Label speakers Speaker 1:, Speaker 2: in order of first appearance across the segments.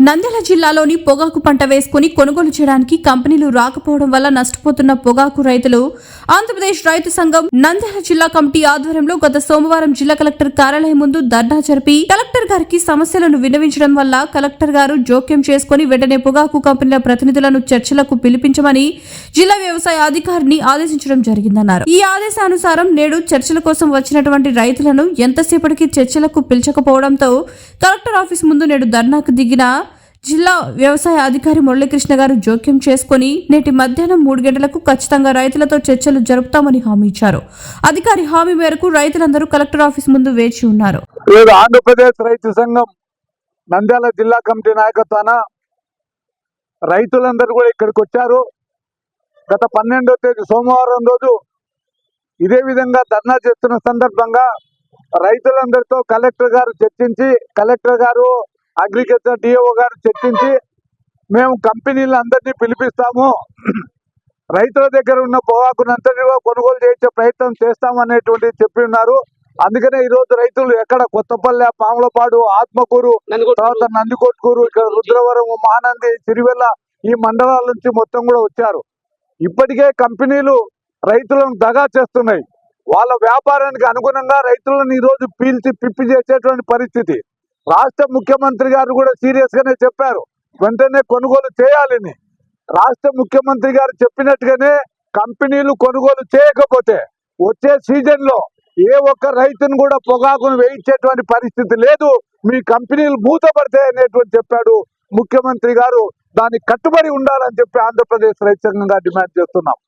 Speaker 1: Nandyal జిల్లాలోని పొగాకు పంట వేసుకుని కొనుగోలు చేయడానికి కంపెనీలు రాకపోవడం వల్ల నష్టపోతున్న పొగాకు రైతులు ఆంధ్రప్రదేశ్ రైతు సంఘం నంద్యాల జిల్లా కమిటీ ఆధ్వర్యంలో గత సోమవారం జిల్లా కలెక్టర్ కార్యాలయం ముందు ధర్నా జరిపి కలెక్టర్ గారికి సమస్యలను విన్నవించడం వల్ల కలెక్టర్ గారు జోక్యం చేసుకుని వెంటనే పొగాకు కంపెనీల ప్రతినిధులను చర్చలకు పిలిపించమని జిల్లా వ్యవసాయ అధికారిని ఆదేశించడం జరిగిందన్నారు. ఈ ఆదేశానుసారం నేడు చర్చల కోసం వచ్చినటువంటి రైతులను ఎంతసేపటికి చర్చలకు పిలిచకపోవడంతో కలెక్టర్ ఆఫీస్ ముందు నేడు ధర్నాకు దిగిన జిల్లా వ్యవసాయ అధికారి మురళీకృష్ణ గారు జోక్యం చేసుకుని నేటి మధ్యాహ్నం మూడు గంటలకు ఖచ్చితంగా రైతులతో చర్చలు జరుపుతామని హామీ ఇచ్చారు. అధికారి హామీ మేరకు రైతులందరూ కలెక్టర్ ఆఫీస్ ముందు వేచి ఉన్నారు.
Speaker 2: ఆంధ్రప్రదేశ్ రైతు సంఘం నంద్యాల జిల్లా కమిటీ నాయకత్వాన రైతులందరూ కూడా ఇక్కడికి వచ్చారు. గత పన్నెండో తేదీ సోమవారం రోజు ఇదే విధంగా ధర్నా చేస్తున్న సందర్భంగా రైతులందరితో కలెక్టర్ గారు చర్చించి కలెక్టర్ గారు అగ్రికల్చర్ డిఓ గారు చర్చించి మేము కంపెనీలు అందరినీ పిలిపిస్తాము. రైతుల దగ్గర ఉన్న పొగాకునంతని కూడా కొనుగోలు చేయించే ప్రయత్నం చేస్తామనేటువంటి చెప్పి ఉన్నారు. అందుకనే ఈ రోజు రైతులు ఎక్కడ కొత్తపల్లె పాములపాడు ఆత్మకూరు తర్వాత నందికొట్కూరు ఇక్కడ రుద్రవరం మానంది సిరివెల్ల ఈ మండలాల నుంచి మొత్తం కూడా వచ్చారు. ఇప్పటికే కంపెనీలు రైతులను దగా చేస్తున్నాయి. వాళ్ళ వ్యాపారానికి అనుగుణంగా రైతులను ఈ రోజు పీల్చి పిప్పి చేసేటువంటి పరిస్థితి. రాష్ట్ర ముఖ్యమంత్రి గారు కూడా సీరియస్ గానే చెప్పారు. వెంటనే కొనుగోలు చేయాలని రాష్ట్ర ముఖ్యమంత్రి గారు చెప్పినట్టుగానే కంపెనీలు కొనుగోలు చేయకపోతే వచ్చే సీజన్లో ఏ ఒక్క రైతును కూడా పొగాకును వేయించేటువంటి పరిస్థితి లేదు. మీ కంపెనీలు మూతపడతాయి అనేటువంటి చెప్పాడు ముఖ్యమంత్రి గారు. దానికి కట్టుబడి ఉండాలని చెప్పి ఆంధ్రప్రదేశ్ రైతు సంఘంగా డిమాండ్ చేస్తున్నాం.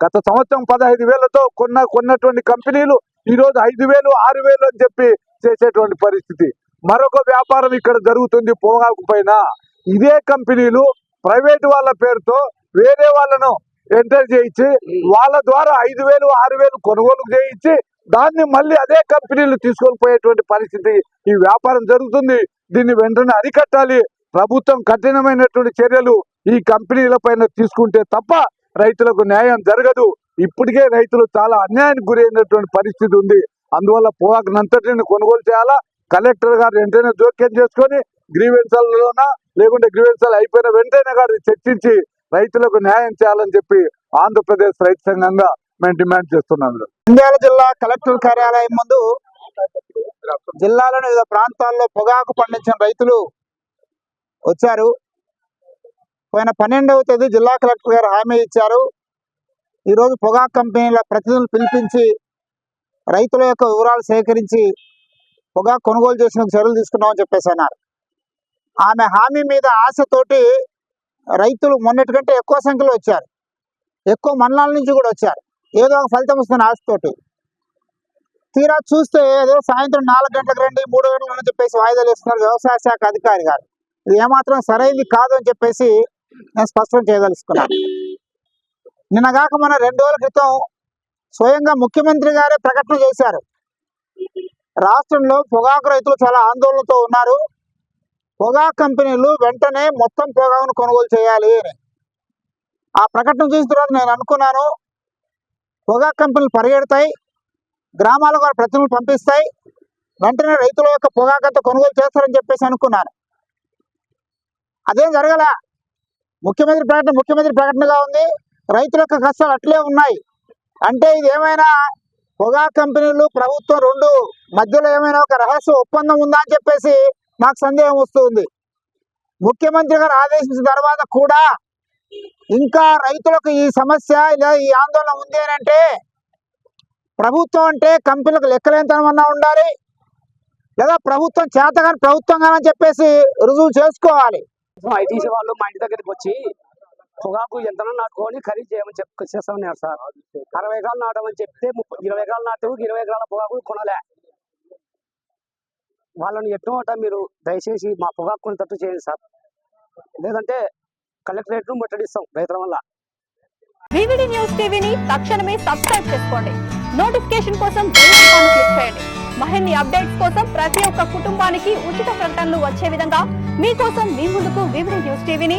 Speaker 2: గత సంవత్సరం పదహైదు వేలతో కొన్న కొన్నటువంటి కంపెనీలు ఈరోజు ఐదు వేలు ఆరు వేలు అని చెప్పి చేసేటువంటి పరిస్థితి. మరొక వ్యాపారం ఇక్కడ జరుగుతుంది పొగాకు పైన. ఇదే కంపెనీలు ప్రైవేట్ వాళ్ళ పేరుతో వేరే వాళ్ళను ఎంటర్ చేయించి వాళ్ళ ద్వారా ఐదు వేలు ఆరు వేలు కొనుగోలు చేయించి దాన్ని మళ్ళీ అదే కంపెనీలు తీసుకొని పోయేటువంటి పరిస్థితి ఈ వ్యాపారం జరుగుతుంది. దీన్ని వెంటనే అరికట్టాలి. ప్రభుత్వం కఠినమైనటువంటి చర్యలు ఈ కంపెనీల పైన తీసుకుంటే తప్ప రైతులకు న్యాయం జరగదు. ఇప్పటికే రైతులు చాలా అన్యాయానికి గురైనటువంటి పరిస్థితి ఉంది. అందువల్ల పొగాకు నంతటిని కొనుగోలు చేయాలా? కలెక్టర్ గారు వెంటనే జోక్యం చేసుకొని గ్రీవెన్సల్లోనా లేకుంటే గ్రీవెన్సల్ అయిపోయిన వెంటనే గారు చర్చించి రైతులకు న్యాయం చేయాలని చెప్పి ఆంధ్రప్రదేశ్ రైతు సంఘంగా మేము డిమాండ్ చేస్తున్నాం.
Speaker 3: నంద్యాల జిల్లా కలెక్టర్ కార్యాలయం ముందు జిల్లాలోని వివిధ ప్రాంతాల్లో పొగాకు పండించిన రైతులు వచ్చారు. పోయిన పన్నెండవ తేదీ జిల్లా కలెక్టర్ గారు హామీ ఇచ్చారు. ఈరోజు పొగాకు కంపెనీల ప్రతినిధులు పిలిపించి రైతుల యొక్క వివరాలు సేకరించి పొగాకు కొనుగోలు చేసిన చర్యలు తీసుకున్నామని చెప్పేసి అన్నారు. ఆమె హామీ మీద ఆశతోటి రైతులు మొన్నటి కంటే ఎక్కువ సంఖ్యలో వచ్చారు. ఎక్కువ మండలాల నుంచి కూడా వచ్చారు. ఏదో ఒక ఫలితం వస్తున్న ఆశతోటి. తీరా చూస్తే ఏదో సాయంత్రం నాలుగు గంటలకు రండి మూడు గంటలకు అని చెప్పేసి వాయిదాలు వేస్తున్నారు వ్యవసాయ శాఖ అధికారి గారు. ఇది ఏమాత్రం సరైనది కాదు అని చెప్పేసి నేను స్పష్టం చేయదలుచుకున్నాను నిన్నగాక మన రెండు రోజుల క్రితం స్వయంగా ముఖ్యమంత్రి గారే ప్రకటన చేశారు. రాష్ట్రంలో పొగాకు రైతులు చాలా ఆందోళనతో ఉన్నారు. పొగాకు కంపెనీలు వెంటనే మొత్తం పొగాకును కొనుగోలు చేయాలి అని. ఆ ప్రకటన చూసిన తర్వాత నేను అనుకున్నాను పొగాకు కంపెనీలు పరిగెడతాయి గ్రామాలకు వారి ప్రతినిధులు పంపిస్తాయి వెంటనే రైతుల యొక్క పొగాకంతా కొనుగోలు చేస్తారని చెప్పేసి అనుకున్నాను. అదేం జరగల? ముఖ్యమంత్రి ప్రకటన ముఖ్యమంత్రి ప్రకటనగా ఉంది రైతుల యొక్క కష్టాలు అట్లే ఉన్నాయి. అంటే ఇది ఏమైనా పొగా కంపెనీలు ప్రభుత్వం రెండు మధ్యలో ఏమైనా ఒక రహస్య ఒప్పందం ఉందా అని చెప్పేసి నాకు సందేహం వస్తుంది. ముఖ్యమంత్రి గారు ఆదేశించిన తర్వాత కూడా ఇంకా రైతులకు ఈ సమస్య ఇలా ఈ ఆందోళన ఉంది అని అంటే ప్రభుత్వం అంటే కంపెనీలకు లెక్కలేంతనమన్నా ఉండాలి. లేదా ప్రభుత్వం చేతగాని ప్రభుత్వం అని చెప్పేసి రుజువు చేసుకోవాలి.
Speaker 4: ఐటీసీ వాళ్ళు మా ఇంటి దగ్గరికి వచ్చి పొగాకు ఎంతనో నాటుకొని ఖరీదు చేయమని చెప్పి చేస్తామన్నారు సార్. అరవై ఎకరాలు నాటమని చెప్తే ముప్పై ఇరవై ఎకరాలు నాటు ఇరవై ఎకరాల పొగాకు కొనలే. వాళ్ళని ఎట్నోట మీరు దయచేసి మా పొగాకు కొనేటట్టు చేయండి సార్. లేదంటే కలెక్టరేట్ ముట్టడిస్తాం రైతుల వల్ల.
Speaker 5: వివిడి న్యూస్ టీవీని తక్షణమే సబ్స్క్రైబ్ చేసుకోండి. నోటిఫికేషన్ కోసం క్లిక్ చేయండి. మరిన్ని అప్డేట్స్ కోసం ప్రతి ఒక్క కుటుంబానికి ఉచిత ప్రకటనలు వచ్చే విధంగా మీకోసం మీ ముందుకు వివిడి న్యూస్ టీవీని